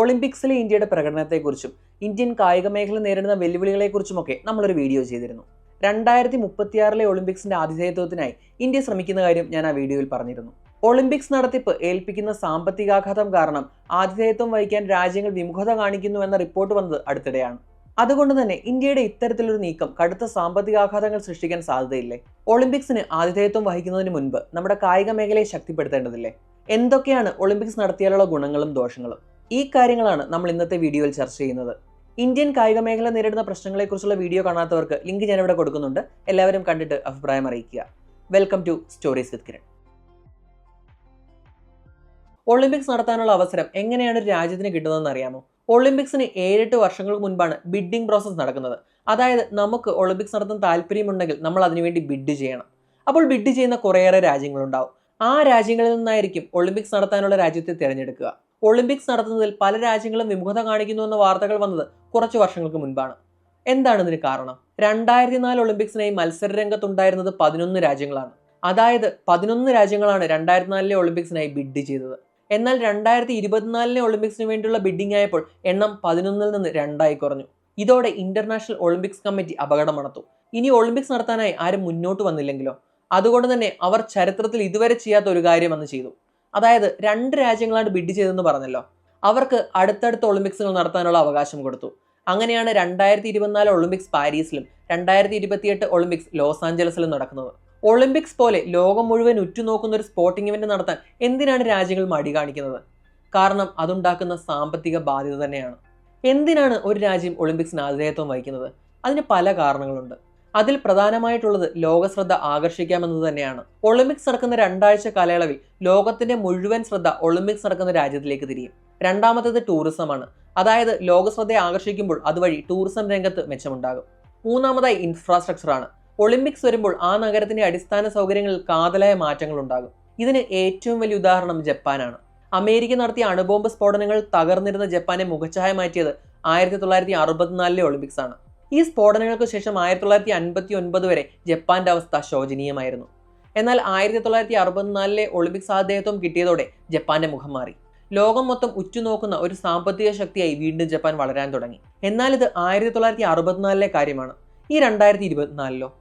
ഒളിമ്പിക്സിലെ ഇന്ത്യയുടെ പ്രകടനത്തെക്കുറിച്ചും ഇന്ത്യൻ കായിക മേഖല നേരിടുന്ന വെല്ലുവിളികളെക്കുറിച്ചുമൊക്കെ നമ്മളൊരു വീഡിയോ ചെയ്തിരുന്നു. രണ്ടായിരത്തി മുപ്പത്തിയാറിലെ ഒളിമ്പിക്സിന്റെ ആതിഥേയത്വത്തിനായി ഇന്ത്യ ശ്രമിക്കുന്ന കാര്യം ഞാൻ ആ വീഡിയോയിൽ പറഞ്ഞിരുന്നു. ഒളിമ്പിക്സ് നടത്തിപ്പ് ഏൽപ്പിക്കുന്ന സാമ്പത്തികാഘാതം കാരണം ആതിഥേയത്വം വഹിക്കാൻ രാജ്യങ്ങൾ വിമുഖത കാണിക്കുന്നു എന്ന റിപ്പോർട്ട് വന്നത് അടുത്തിടെയാണ്. അതുകൊണ്ട് തന്നെ ഇന്ത്യയുടെ ഇത്തരത്തിലൊരു നീക്കം കടുത്ത സാമ്പത്തികാഘാതങ്ങൾ സൃഷ്ടിക്കാൻ സാധ്യതയില്ലേ? ഒളിമ്പിക്സിന് ആതിഥേയത്വം വഹിക്കുന്നതിന് മുൻപ് നമ്മുടെ കായിക മേഖലയെ ശക്തിപ്പെടുത്തേണ്ടതില്ലേ? എന്തൊക്കെയാണ് ഒളിമ്പിക്സ് നടത്തിയാലുള്ള ഗുണങ്ങളും ദോഷങ്ങളും? ഈ കാര്യങ്ങളാണ് നമ്മൾ ഇന്നത്തെ വീഡിയോയിൽ ചർച്ച ചെയ്യുന്നത്. ഇന്ത്യൻ കായിക മേഖല നേരിടുന്ന പ്രശ്നങ്ങളെക്കുറിച്ചുള്ള വീഡിയോ കാണാത്തവർക്ക് ലിങ്ക് ഞാനിവിടെ കൊടുക്കുന്നുണ്ട്. എല്ലാവരും കണ്ടിട്ട് അഭിപ്രായം അറിയിക്കുക. Welcome to stories with Kiran Olympics നടത്താനുള്ള അവസരം എങ്ങനെയാണ് ഒരു രാജ്യത്തിന് കിട്ടുന്നതെന്ന് അറിയാമോ? ഒളിമ്പിക്സിന് ഏഴെട്ട് വർഷങ്ങൾക്ക് മുൻപാണ് ബിഡിംഗ് പ്രോസസ്സ് നടക്കുന്നത്. അതായത് നമുക്ക് ഒളിമ്പിക്സ് നടത്താൻ താല്പര്യമുണ്ടെങ്കിൽ നമ്മൾ അതിനുവേണ്ടി ബിഡ് ചെയ്യണം. അപ്പോൾ ബിഡ് ചെയ്യുന്ന കുറേയേറെ രാജ്യങ്ങളുണ്ടാവും. ആ രാജ്യങ്ങളിൽ നിന്നായിരിക്കും ഒളിമ്പിക്സ് നടത്താനുള്ള രാജ്യത്തെ തിരഞ്ഞെടുക്കുക. ഒളിമ്പിക്സ് നടത്തുന്നതിൽ പല രാജ്യങ്ങളും വിമുഖത കാണിക്കുന്നു എന്ന വാർത്തകൾ വന്നത് കുറച്ച് വർഷങ്ങൾക്ക് മുൻപാണ്. എന്താണ് ഇതിന് കാരണം? രണ്ടായിരത്തി നാല് ഒളിമ്പിക്സിനായി മത്സര രംഗത്തുണ്ടായിരുന്നത് പതിനൊന്ന് രാജ്യങ്ങളാണ്. അതായത് പതിനൊന്ന് രാജ്യങ്ങളാണ് രണ്ടായിരത്തി നാലിലെ ഒളിമ്പിക്സിനായി ബിഡ് ചെയ്തത്. എന്നാൽ രണ്ടായിരത്തി ഇരുപത്തിനാലിലെ ഒളിമ്പിക്സിന് വേണ്ടിയുള്ള ബിഡിംഗ് ആയപ്പോൾ എണ്ണം പതിനൊന്നിൽ നിന്ന് രണ്ടായി കുറഞ്ഞു. ഇതോടെ ഇന്റർനാഷണൽ ഒളിമ്പിക്സ് കമ്മിറ്റി അപകടം അപകടമണത്തു. ഇനി ഒളിമ്പിക്സ് നടത്താനായി ആരും മുന്നോട്ട് വന്നില്ലെങ്കിലോ? അതുകൊണ്ട് തന്നെ അവർ ചരിത്രത്തിൽ ഇതുവരെ ചെയ്യാത്ത ഒരു കാര്യം അന്ന് ചെയ്തു. അതായത് രണ്ട് രാജ്യങ്ങളാണ് ബിഡ് ചെയ്തെന്ന് പറഞ്ഞല്ലോ. അവർക്ക് അടുത്തടുത്ത ഒളിമ്പിക്സുകൾ നടത്താനുള്ള അവകാശം കൊടുത്തു. അങ്ങനെയാണ് രണ്ടായിരത്തി ഇരുപത്തിനാല് ഒളിമ്പിക്സ് പാരീസിലും രണ്ടായിരത്തി ഇരുപത്തിയെട്ട് ഒളിമ്പിക്സ് ലോസ് ആഞ്ചലസിലും നടക്കുന്നത്. ഒളിമ്പിക്സ് പോലെ ലോകം മുഴുവൻ ഉറ്റുനോക്കുന്ന ഒരു സ്പോർട്ടിംഗ് ഇവന്റ് നടത്താൻ എന്തിനാണ് രാജ്യങ്ങൾ മടി കാണിക്കുന്നത്? കാരണം അതുണ്ടാക്കുന്ന സാമ്പത്തിക ബാധ്യത തന്നെയാണ്. എന്തിനാണ് ഒരു രാജ്യം ഒളിമ്പിക്സിന് ആതിഥേയത്വം വഹിക്കുന്നത്? അതിന് പല കാരണങ്ങളുണ്ട്. അതിൽ പ്രധാനമായിട്ടുള്ളത് ലോകശ്രദ്ധ ആകർഷിക്കാമെന്നത് തന്നെയാണ്. ഒളിമ്പിക്സ് നടക്കുന്ന രണ്ടാഴ്ച കാലയളവിൽ ലോകത്തിന്റെ മുഴുവൻ ശ്രദ്ധ ഒളിമ്പിക്സ് നടക്കുന്ന രാജ്യത്തിലേക്ക് തിരിയും. രണ്ടാമത്തേത് ടൂറിസമാണ് അതായത് ലോകശ്രദ്ധയെ ആകർഷിക്കുമ്പോൾ അതുവഴി ടൂറിസം രംഗത്ത് മെച്ചമുണ്ടാകും. മൂന്നാമതായി ഇൻഫ്രാസ്ട്രക്ചറാണ് ഒളിമ്പിക്സ് വരുമ്പോൾ ആ നഗരത്തിന്റെ അടിസ്ഥാന സൗകര്യങ്ങളിൽ കാതലായ മാറ്റങ്ങൾ ഉണ്ടാകും. ഇതിന് ഏറ്റവും വലിയ ഉദാഹരണം ജപ്പാനാണ് അമേരിക്ക നടത്തിയ അണുബോംബ് സ്ഫോടനങ്ങൾ തകർന്നിരുന്ന ജപ്പാനെ മുഖച്ഛായ മാറ്റിയത് ആയിരത്തി തൊള്ളായിരത്തി അറുപത്തിനാലിലെ ഒളിമ്പിക്സ് ആണ്. ഈ സ്ഫോടനങ്ങൾക്ക് ശേഷം ആയിരത്തി തൊള്ളായിരത്തി അൻപത്തി ഒൻപത് വരെ ജപ്പാന്റെ അവസ്ഥ ശോചനീയമായിരുന്നു. എന്നാൽ ആയിരത്തി തൊള്ളായിരത്തി അറുപത്തിനാലിലെ ഒളിമ്പിക്സ് ആതിഥേയത്വം കിട്ടിയതോടെ ജപ്പാന്റെ മുഖം മാറി. ലോകം മൊത്തം ഉറ്റുനോക്കുന്ന ഒരു സാമ്പത്തിക ശക്തിയായി വീണ്ടും ജപ്പാൻ വളരാൻ തുടങ്ങി. എന്നാൽ ഇത് ആയിരത്തി തൊള്ളായിരത്തി അറുപത്തിനാലിലെ കാര്യമാണ്. ഈ രണ്ടായിരത്തി ഇരുപത്തിനാലിലോ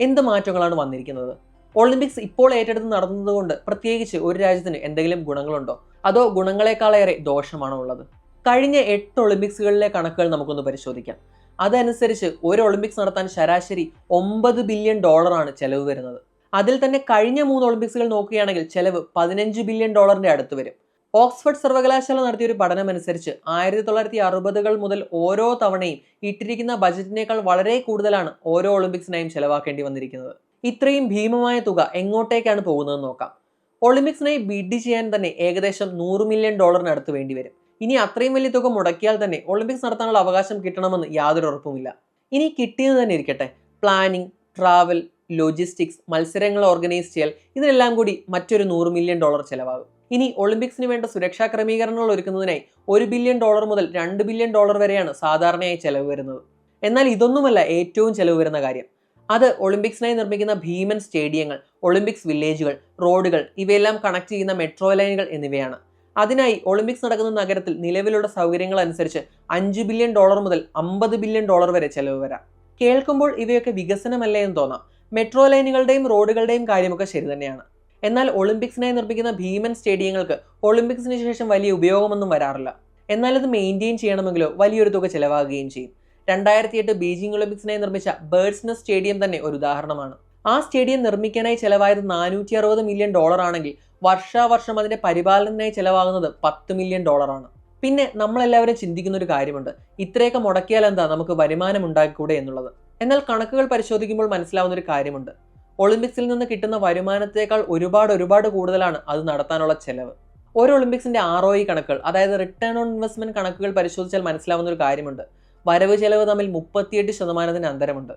എന്ത് മാറ്റങ്ങളാണ് വന്നിരിക്കുന്നത്? ഒളിമ്പിക്സ് ഇപ്പോൾ ഏറ്റെടുത്ത് നടന്നതുകൊണ്ട് പ്രത്യേകിച്ച് ഒരു രാജ്യത്തിന് എന്തെങ്കിലും ഗുണങ്ങളുണ്ടോ? അതോ ഗുണങ്ങളെക്കാളേറെ ദോഷമാണോ ഉള്ളത്? കഴിഞ്ഞ എട്ട് ഒളിമ്പിക്സുകളിലെ കണക്കുകൾ നമുക്കൊന്ന് പരിശോധിക്കാം. അതനുസരിച്ച് ഒരു ഒളിമ്പിക്സ് നടത്താൻ ശരാശരി ഒമ്പത് ബില്യൺ ഡോളറാണ് ചെലവ് വരുന്നത്. അതിൽ തന്നെ കഴിഞ്ഞ മൂന്ന് ഒളിമ്പിക്സുകൾ നോക്കുകയാണെങ്കിൽ ചെലവ് പതിനഞ്ച് ബില്യൺ ഡോളറിന്റെ അടുത്ത് വരും. ഓക്സ്ഫോർഡ് സർവകലാശാല നടത്തിയ ഒരു പഠനം അനുസരിച്ച് ആയിരത്തി തൊള്ളായിരത്തി അറുപതുകൾ മുതൽ ഓരോ തവണയും ഇട്ടിരിക്കുന്ന ബജറ്റിനേക്കാൾ വളരെ കൂടുതലാണ് ഓരോ ഒളിമ്പിക്സിനായും ചെലവാക്കേണ്ടി വന്നിരിക്കുന്നത്. ഇത്രയും ഭീമമായ തുക എങ്ങോട്ടേക്കാണ് പോകുന്നതെന്ന് നോക്കാം. ഒളിമ്പിക്സിനായി ബിഡ് ചെയ്യാൻ തന്നെ ഏകദേശം നൂറ് മില്യൺ ഡോളറിനടുത്ത് വേണ്ടി വരും. ഇനി അത്രയും വലിയ തുക മുടക്കിയാൽ തന്നെ ഒളിമ്പിക്സ് നടത്താനുള്ള അവകാശം കിട്ടണമെന്ന് യാതൊരു ഉറപ്പുമില്ല. ഇനി കിട്ടിയത് തന്നെ ഇരിക്കട്ടെ. പ്ലാനിംഗ് ട്രാവൽ ലോജിസ്റ്റിക്സ് മത്സരങ്ങൾ ഓർഗനൈസ് ചെയ്യൽ ഇതിനെല്ലാം കൂടി മറ്റൊരു നൂറ് മില്യൺ ഡോളർ ചെലവാകും. ഇനി ഒളിമ്പിക്സിന് വേണ്ട സുരക്ഷാ ക്രമീകരണങ്ങൾ ഒരുക്കുന്നതിനായി ഒരു ബില്യൺ ഡോളർ മുതൽ രണ്ട് ബില്യൺ ഡോളർ വരെയാണ് സാധാരണയായി ചെലവ് വരുന്നത്. എന്നാൽ ഇതൊന്നുമല്ല ഏറ്റവും ചെലവ് വരുന്ന കാര്യം. അത് ഒളിമ്പിക്സിനായി നിർമ്മിക്കുന്ന ഭീമൻ സ്റ്റേഡിയങ്ങൾ ഒളിമ്പിക്സ് വില്ലേജുകൾ റോഡുകൾ ഇവയെല്ലാം കണക്ട് ചെയ്യുന്ന മെട്രോ ലൈനുകൾ എന്നിവയാണ്. അതിനായി ഒളിമ്പിക്സ് നടക്കുന്ന നഗരത്തിൽ നിലവിലുള്ള സൗകര്യങ്ങൾ അനുസരിച്ച് അഞ്ച് ബില്യൺ ഡോളർ മുതൽ അമ്പത് ബില്യൺ ഡോളർ വരെ ചെലവ് വരാം. കേൾക്കുമ്പോൾ ഇവയൊക്കെ വികസനമല്ലേ എന്ന് തോന്നാം. മെട്രോ ലൈനുകളുടെയും റോഡുകളുടെയും കാര്യമൊക്കെ ശരി തന്നെയാണ്. എന്നാൽ ഒളിമ്പിക്സിനായി നിർമ്മിക്കുന്ന ഭീമൻ സ്റ്റേഡിയങ്ങൾക്ക് ഒളിമ്പിക്സിന് ശേഷം വലിയ ഉപയോഗമൊന്നും വരാറില്ല. എന്നാൽ ഇത് മെയിന്റെയിൻ ചെയ്യണമെങ്കിലോ വലിയൊരു തുക ചെലവാകുകയും ചെയ്യും. രണ്ടായിരത്തി എട്ട് ബീജിംഗ് ഒളിമ്പിക്സിനായി നിർമ്മിച്ച ബേർഡ്സ് ബേർഡ്സ്നസ് സ്റ്റേഡിയം തന്നെ ഒരു ഉദാഹരണമാണ്. ആ സ്റ്റേഡിയം നിർമ്മിക്കാനായി ചെലവായത് നാനൂറ്റി അറുപത് മില്യൺ ഡോളർ ആണെങ്കിൽ വർഷാവർഷം അതിന്റെ പരിപാലനത്തിനായി ചിലവാകുന്നത് പത്ത് മില്യൺ ഡോളറാണ് പിന്നെ നമ്മളെല്ലാവരും ചിന്തിക്കുന്ന ഒരു കാര്യമുണ്ട്. ഇത്രയൊക്കെ മുടക്കിയാൽ എന്താ? നമുക്ക് വരുമാനം ഉണ്ടാക്കിക്കൂടെ എന്നുള്ളത്. എന്നാൽ കണക്കുകൾ പരിശോധിക്കുമ്പോൾ മനസ്സിലാവുന്ന ഒരു കാര്യമുണ്ട്. ഒളിമ്പിക്സിൽ നിന്ന് കിട്ടുന്ന വരുമാനത്തേക്കാൾ ഒരുപാട് ഒരുപാട് കൂടുതലാണ് അത് നടത്താനുള്ള ചെലവ്. ഒരു ഒളിമ്പിക്സിന്റെ ആർ ഒ കണക്കുകൾ അതായത് റിട്ടേൺ ഓൺ ഇൻവെസ്റ്റ്മെന്റ് കണക്കുകൾ പരിശോധിച്ചാൽ മനസ്സിലാവുന്ന ഒരു കാര്യമുണ്ട്. വരവ് ചെലവ് തമ്മിൽ മുപ്പത്തിയെട്ട് ശതമാനത്തിന് അന്തരമുണ്ട്.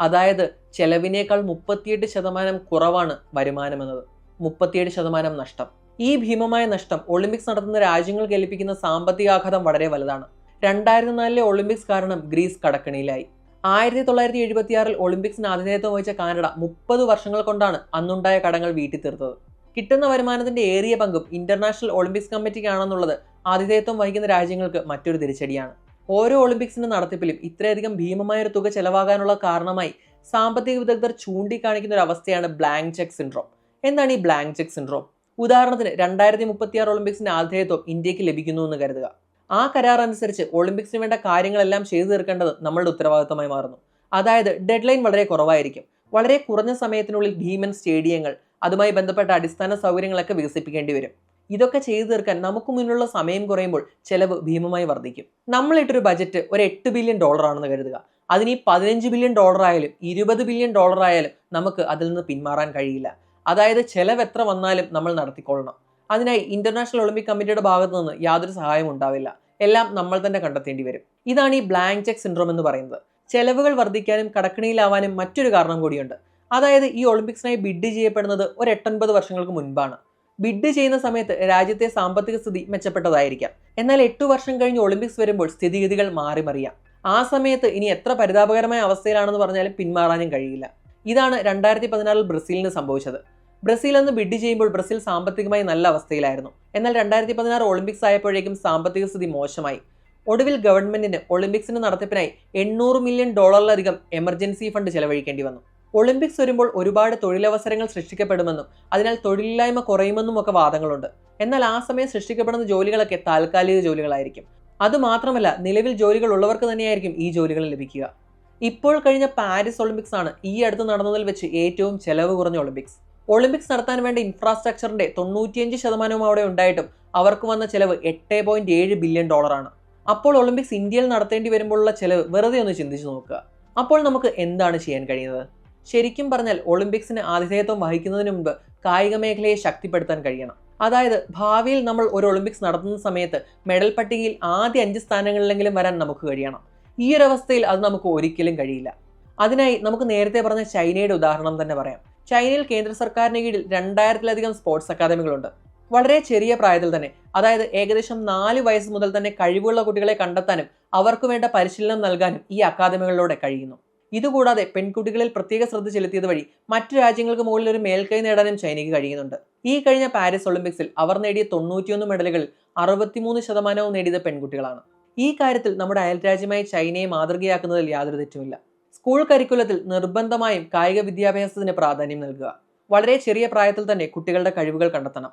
അതായത് ചെലവിനേക്കാൾ മുപ്പത്തിയെട്ട് ശതമാനം കുറവാണ് വരുമാനം എന്നത്. മുപ്പത്തിയേഴ് ശതമാനം നഷ്ടം. ഈ ഭീമമായ നഷ്ടം ഒളിമ്പിക്സ് നടത്തുന്ന രാജ്യങ്ങൾ കേൾപ്പിക്കുന്ന സാമ്പത്തികാഘാതം വളരെ വലുതാണ്. രണ്ടായിരത്തി നാലിലെ ഒളിമ്പിക്സ് കാരണം ഗ്രീസ് കടക്കണിയിലായി. ആയിരത്തി തൊള്ളായിരത്തി എഴുപത്തിയാറിൽ ഒളിമ്പിക്സിന് ആതിഥേയത്വം വഹിച്ച കാനഡ മുപ്പത് വർഷങ്ങൾ കൊണ്ടാണ് അന്നുണ്ടായ കടങ്ങൾ വീട്ടി തീർത്തത് കിട്ടുന്ന വരുമാനത്തിന്റെ ഏറിയ പങ്കും ഇന്റർനാഷണൽ ഒളിമ്പിക്സ് കമ്മിറ്റിക്കാണെന്നുള്ളത് ആതിഥേയത്വം വഹിക്കുന്ന രാജ്യങ്ങൾക്ക് മറ്റൊരു തിരിച്ചടിയാണ്. ഓരോ ഒളിമ്പിക്സിന്റെ നടത്തിപ്പിലും ഇത്രയധികം ഭീമമായ ഒരു തുക ചെലവാകാനുള്ള കാരണമായി സാമ്പത്തിക വിദഗ്ധർ ചൂണ്ടിക്കാണിക്കുന്ന ഒരു അവസ്ഥയാണ് ബ്ലാങ്ക് ചെക്ക് സിൻഡ്രോം. എന്താണ് ഈ ബ്ലാങ്ക് ചെക്ക് സിൻഡ്രോം ഉദാഹരണത്തിന് രണ്ടായിരത്തി മുപ്പത്തിയാറ് ഒളിമ്പിക്സിന്റെ ആതിഥേയത്വം ഇന്ത്യയ്ക്ക് ലഭിക്കുന്നു എന്ന് കരുതുക. ആ കരാർ അനുസരിച്ച് ഒളിമ്പിക്സിന് വേണ്ട കാര്യങ്ങളെല്ലാം ചെയ്തു തീർക്കേണ്ടത് നമ്മളുടെ ഉത്തരവാദിത്തമായി മാറുന്നു. അതായത് ഡെഡ് ലൈൻ വളരെ കുറവായിരിക്കും. വളരെ കുറഞ്ഞ സമയത്തിനുള്ളിൽ ഭീമൻ സ്റ്റേഡിയങ്ങൾ അതുമായി ബന്ധപ്പെട്ട അടിസ്ഥാന സൗകര്യങ്ങളൊക്കെ വികസിപ്പിക്കേണ്ടി വരും. ഇതൊക്കെ ചെയ്തു തീർക്കാൻ നമുക്ക് മുന്നിലുള്ള സമയം കുറയുമ്പോൾ ചെലവ് ഭീമമായി വർദ്ധിക്കും. നമ്മളിട്ടൊരു ബജറ്റ് ഒരു എട്ട് ബില്യൺ ഡോളർ ആണെന്ന് കരുതുക. അതിന് ഈ പതിനഞ്ച് ബില്യൺ ഡോളർ ആയാലും ഇരുപത് ബില്യൺ ഡോളർ ആയാലും നമുക്ക് അതിൽ നിന്ന് പിന്മാറാൻ കഴിയില്ല. അതായത് ചെലവ് എത്ര വന്നാലും നമ്മൾ നടത്തിക്കൊള്ളണം. അതിനായി ഇന്റർനാഷണൽ ഒളിമ്പിക് കമ്മിറ്റിയുടെ ഭാഗത്തു നിന്ന് യാതൊരു സഹായവും ഉണ്ടാവില്ല. എല്ലാം നമ്മൾ തന്നെ കണ്ടെത്തേണ്ടി വരും. ഇതാണ് ഈ ബ്ലാങ്ക് ചെക്ക് സിൻഡ്രോം എന്ന് പറയുന്നത്. ചെലവുകൾ വർദ്ധിക്കാനും കടക്കണിയിലാവാനും മറ്റൊരു കാരണം കൂടിയുണ്ട്. അതായത് ഈ ഒളിമ്പിക്സിനായി ബിഡ് ചെയ്യപ്പെടുന്നത് ഒരു എട്ടൊൻപത് വർഷങ്ങൾക്ക് മുൻപാണ്. ബിഡ് ചെയ്യുന്ന സമയത്ത് രാജ്യത്തെ സാമ്പത്തിക സ്ഥിതി മെച്ചപ്പെട്ടതായിരിക്കാം. എന്നാൽ എട്ടു വർഷം കഴിഞ്ഞ് ഒളിമ്പിക്സ് വരുമ്പോൾ സ്ഥിതിഗതികൾ മാറിമറിയാം. ആ സമയത്ത് ഇനി എത്ര പരിതാപകരമായ അവസ്ഥയിലാണെന്ന് പറഞ്ഞാലും പിന്മാറാനും കഴിയില്ല. ഇതാണ് രണ്ടായിരത്തി പതിനാറിൽ ബ്രസീലിന് സംഭവിച്ചത്. ബ്രസീൽ എന്ന് ബിഡ് ചെയ്യുമ്പോൾ ബ്രസീൽ സാമ്പത്തികമായി നല്ല അവസ്ഥയിലായിരുന്നു. എന്നാൽ രണ്ടായിരത്തി പതിനാറ് ഒളിമ്പിക്സ് ആയപ്പോഴേക്കും സാമ്പത്തിക സ്ഥിതി മോശമായി. ഒടുവിൽ ഗവൺമെന്റിന് ഒളിമ്പിക്സിന് നടത്തിപ്പിനായി എണ്ണൂറ് മില്യൺ ഡോളറിലധികം എമർജൻസി ഫണ്ട് ചെലവഴിക്കേണ്ടി വന്നു. ഒളിമ്പിക്സ് വരുമ്പോൾ ഒരുപാട് തൊഴിലവസരങ്ങൾ സൃഷ്ടിക്കപ്പെടുമെന്നും അതിനാൽ തൊഴിലില്ലായ്മ കുറയുമെന്നും ഒക്കെ വാദങ്ങളുണ്ട്. എന്നാൽ ആ സമയം സൃഷ്ടിക്കപ്പെടുന്ന ജോലികളൊക്കെ താൽക്കാലിക ജോലികളായിരിക്കും. അതുമാത്രമല്ല നിലവിൽ ജോലികൾ ഉള്ളവർക്ക് തന്നെയായിരിക്കും ഈ ജോലികൾ ലഭിക്കുക. ഇപ്പോൾ കഴിഞ്ഞ പാരീസ് ഒളിമ്പിക്സ് ആണ് ഈ അടുത്ത് നടന്നതിൽ വെച്ച് ഏറ്റവും ചെലവ് കുറഞ്ഞ ഒളിമ്പിക്സ്. ഒളിമ്പിക്സ് നടത്താൻ വേണ്ട ഇൻഫ്രാസ്ട്രക്ചറിന്റെ തൊണ്ണൂറ്റിയഞ്ച് ശതമാനവും അവിടെ ഉണ്ടായിട്ടും അവർക്ക് വന്ന ചെലവ് എട്ട് പോയിന്റ് ഏഴ് ബില്യൺ ഡോളറാണ് അപ്പോൾ ഒളിമ്പിക്സ് ഇന്ത്യയിൽ നടത്തേണ്ടി വരുമ്പോഴുള്ള ചെലവ് വെറുതെ ഒന്ന് ചിന്തിച്ചു നോക്കുക. അപ്പോൾ നമുക്ക് എന്താണ് ചെയ്യാൻ കഴിയുന്നത്? ശരിക്കും പറഞ്ഞാൽ ഒളിമ്പിക്സിന് ആതിഥേയത്വം വഹിക്കുന്നതിന് മുമ്പ് കായിക മേഖലയെ ശക്തിപ്പെടുത്താൻ കഴിയണം. അതായത് ഭാവിയിൽ നമ്മൾ ഒരു ഒളിമ്പിക്സ് നടത്തുന്ന സമയത്ത് മെഡൽ പട്ടികയിൽ ആദ്യ അഞ്ച് സ്ഥാനങ്ങളിലെങ്കിലും വരാൻ നമുക്ക് കഴിയണം. ഈ ഒരു അവസ്ഥയിൽ അത് നമുക്ക് ഒരിക്കലും കഴിയില്ല. അതിനായി നമുക്ക് നേരത്തെ പറഞ്ഞ ചൈനയുടെ ഉദാഹരണം തന്നെ പറയാം. ചൈനയിൽ കേന്ദ്ര സർക്കാരിന് കീഴിൽ രണ്ടായിരത്തിലധികം സ്പോർട്സ് അക്കാദമികളുണ്ട്. വളരെ ചെറിയ പ്രായത്തിൽ തന്നെ അതായത് ഏകദേശം നാല് വയസ്സ് മുതൽ തന്നെ കഴിവുള്ള കുട്ടികളെ കണ്ടെത്താനും അവർക്ക് വേണ്ട പരിശീലനം നൽകാനും ഈ അക്കാദമികളിലൂടെ കഴിയുന്നു. ഇതുകൂടാതെ പെൺകുട്ടികളിൽ പ്രത്യേക ശ്രദ്ധ ചെലുത്തിയത് വഴി മറ്റു രാജ്യങ്ങൾക്ക് മുകളിൽ ഒരു മേൽക്കൈ നേടാനും ചൈനയ്ക്ക് കഴിയുന്നുണ്ട്. ഈ കഴിഞ്ഞ പാരീസ് ഒളിമ്പിക്സിൽ അവർ നേടിയ തൊണ്ണൂറ്റിയൊന്ന് മെഡലുകളിൽ അറുപത്തിമൂന്ന് ശതമാനവും നേടിയത് പെൺകുട്ടികളാണ്. ഈ കാര്യത്തിൽ നമ്മുടെ അയൽരാജ്യമായ ചൈനയെ മാതൃകയാക്കുന്നതിൽ യാതൊരു തെറ്റുമില്ല. സ്കൂൾ കരിക്കുലത്തിൽ നിർബന്ധമായും കായിക വിദ്യാഭ്യാസത്തിന് പ്രാധാന്യം നൽകുക. വളരെ ചെറിയ പ്രായത്തിൽ തന്നെ കുട്ടികളുടെ കഴിവുകൾ കണ്ടെത്തണം.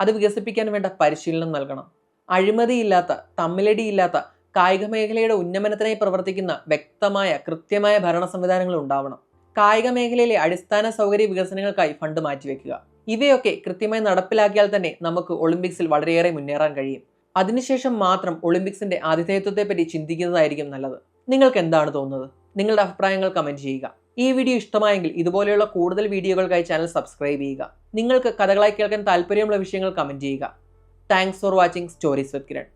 അത് വികസിപ്പിക്കാൻ വേണ്ട പരിശീലനം നൽകണം. അഴിമതിയില്ലാത്ത തമ്മിലടിയില്ലാത്ത കായിക മേഖലയുടെ ഉന്നമനത്തിനായി പ്രവർത്തിക്കുന്ന വ്യക്തമായ കൃത്യമായ ഭരണ സംവിധാനങ്ങൾ ഉണ്ടാവണം. കായിക മേഖലയിലെ അടിസ്ഥാന സൗകര്യ വികസനങ്ങൾക്കായി ഫണ്ട് മാറ്റിവെക്കുക. ഇവയൊക്കെ കൃത്യമായി നടപ്പിലാക്കിയാൽ തന്നെ നമുക്ക് ഒളിമ്പിക്സിൽ വളരെയേറെ മുന്നേറാൻ കഴിയും. അതിനുശേഷം മാത്രം ഒളിമ്പിക്സിന്റെ ആതിഥേയത്വത്തെപ്പറ്റി ചിന്തിക്കുന്നതായിരിക്കും നല്ലത്. നിങ്ങൾക്ക് എന്താണ് തോന്നുന്നത്? നിങ്ങളുടെ അഭിപ്രായങ്ങൾ കമന്റ് ചെയ്യുക. ഈ വീഡിയോ ഇഷ്ടമായെങ്കിൽ ഇതുപോലെയുള്ള കൂടുതൽ വീഡിയോകൾക്കായി ചാനൽ സബ്സ്ക്രൈബ് ചെയ്യുക. നിങ്ങൾക്ക് കഥകളായി കേൾക്കാൻ താല്പര്യമുള്ള വിഷയങ്ങൾ കമന്റ് ചെയ്യുക. Thanks for watching stories with Kiran